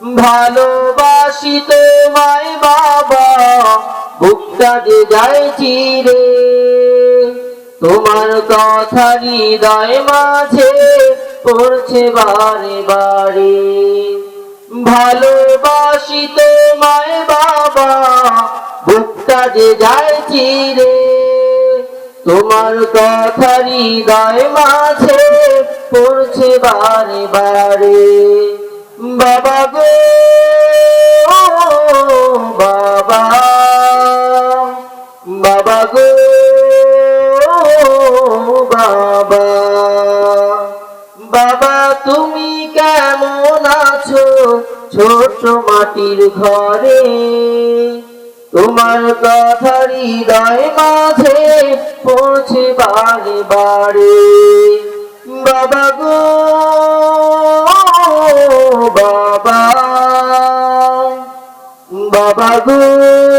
ভালোবাসি তোমায় বাবা, বুকটা যে যায় চিরে। তোমার কথা হৃদয় মাঝে পড়ছে বারে বারে। ভালোবাসি তোমায় বাবা, বুকটা যে যায় চিরে। তোমার কথা হৃদয় মাঝে পড়ছে বারে বারে। বাবা গো বাবা। বাবা গো বাবা। বাবা, তুমি কেমন আছো? ছোট মাটির ঘরে। তোমার কথা হৃদয় মাঝে পৌঁছে বারে বারে। বাবা গো বাবা বাবা গো